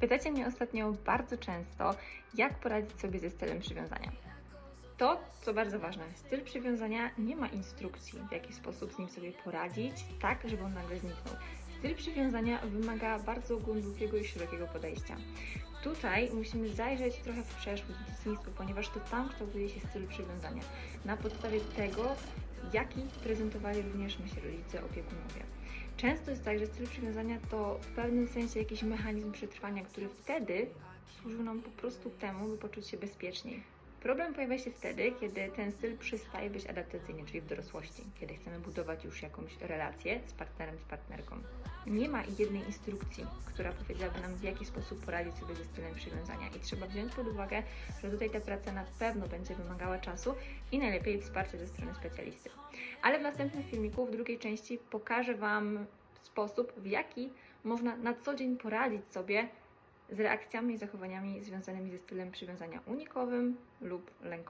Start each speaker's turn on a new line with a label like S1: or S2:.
S1: Pytacie mnie ostatnio bardzo często, jak poradzić sobie ze stylem przywiązania. To, co bardzo ważne, styl przywiązania nie ma instrukcji, w jaki sposób z nim sobie poradzić, tak, żeby on nagle zniknął. Styl przywiązania wymaga bardzo głębokiego i szerokiego podejścia. Tutaj musimy zajrzeć trochę w przeszłość, w dzieciństwo, ponieważ to tam kształtuje się styl przywiązania. Na podstawie tego, jaki prezentowali również nasi rodzice, opiekunowie. Często jest tak, że styl przywiązania to w pewnym sensie jakiś mechanizm przetrwania, który wtedy służył nam po prostu temu, by poczuć się bezpieczniej. Problem pojawia się wtedy, kiedy ten styl przestaje być adaptacyjny, czyli w dorosłości, kiedy chcemy budować już jakąś relację z partnerem, z partnerką. Nie ma jednej instrukcji, która powiedziałaby nam, w jaki sposób poradzić sobie ze stylem przywiązania, i trzeba wziąć pod uwagę, że tutaj ta praca na pewno będzie wymagała czasu i najlepiej wsparcia ze strony specjalisty. Ale w następnym filmiku, w drugiej części, pokażę Wam sposób, w jaki można na co dzień poradzić sobie z reakcjami i zachowaniami związanymi ze stylem przywiązania unikowym lub lękowym.